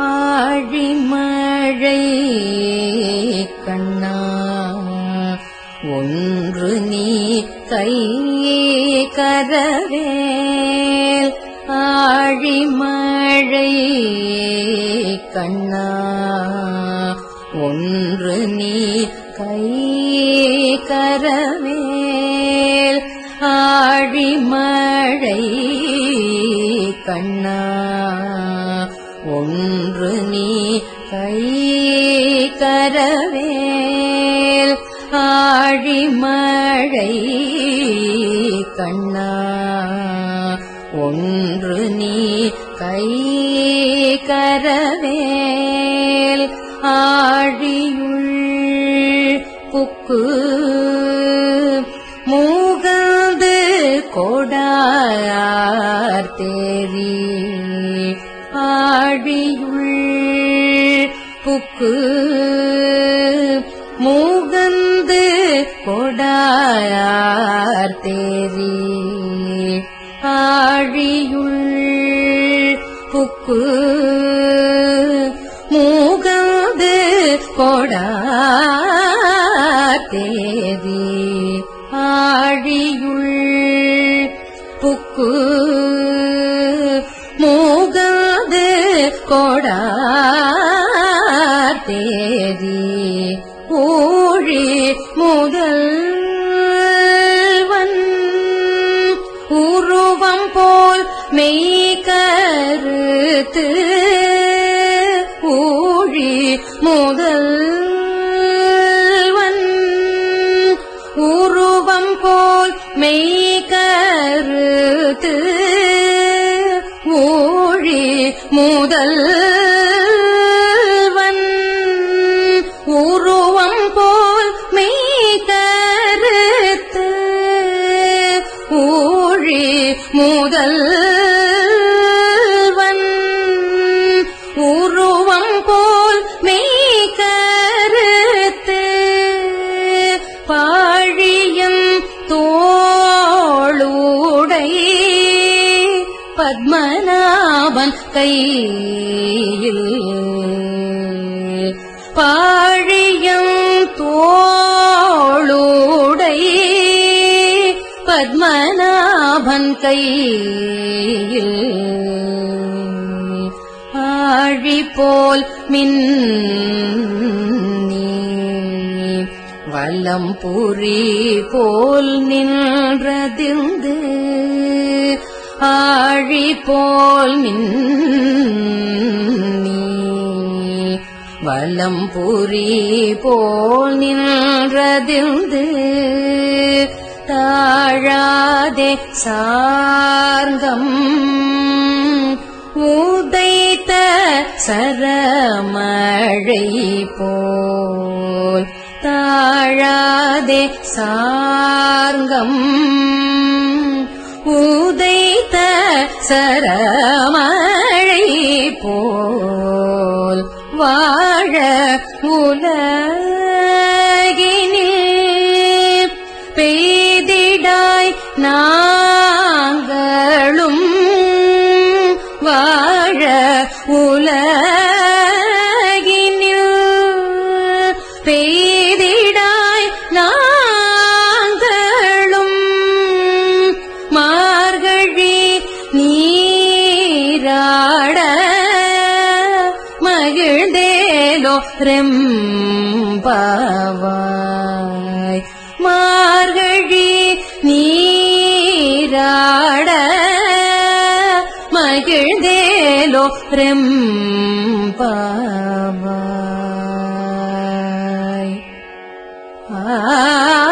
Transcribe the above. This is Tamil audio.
ஆழிமழை கண்ணா ஒன்று நீ கையே கரவேல். ஆழிமழை கண்ணா ஒன்று நீ கையே கரவேல். ஆழிமழை கண்ணா ஒன்று நீ கை கரவேல் ஆழிமழை கண்ணா ஒன்று நீ கை கரவேல் ஆழியுள் புக்கு மூகந்து கொடார் தேரீ புக்கு மூகந்து கொடாயார் தேரி ஆழியுள் புக்கு மூகந்து கொடார் தேரி ஆழியுள் புக்கு மூகாது கொடா உருவம் போல் மெய் கருத்து ஊழி முதல் உருவம் போல் மெய் கருத்து ஊழி முதல் முதல் உருவம் போல் மெய் கருத்து பாழியம் தோளுடை பத்மநாபன் கையில் கையில் ஆழி போல் மின் வல்லம் புரி போல் நின்றதிர்ந்து ஆழி போல் மின்னி வலம் புரி போல் நின்றதிர்ந்து தாழாதே சார்ந்தம். உதைத்த சரமழை போல் தாழாதே சார்ந்தம். உதைத்த சரமழை போல் நாங்களும் வாழ உலகினில் பெய்திடாய் நாங்களும் மார்கழி நீராட மகிழ்ந்தேலோ ரெம்பாவாய். மார்கழி நீராட மகிழ்ந்தேலோ ரெம்பாவாய் ஆ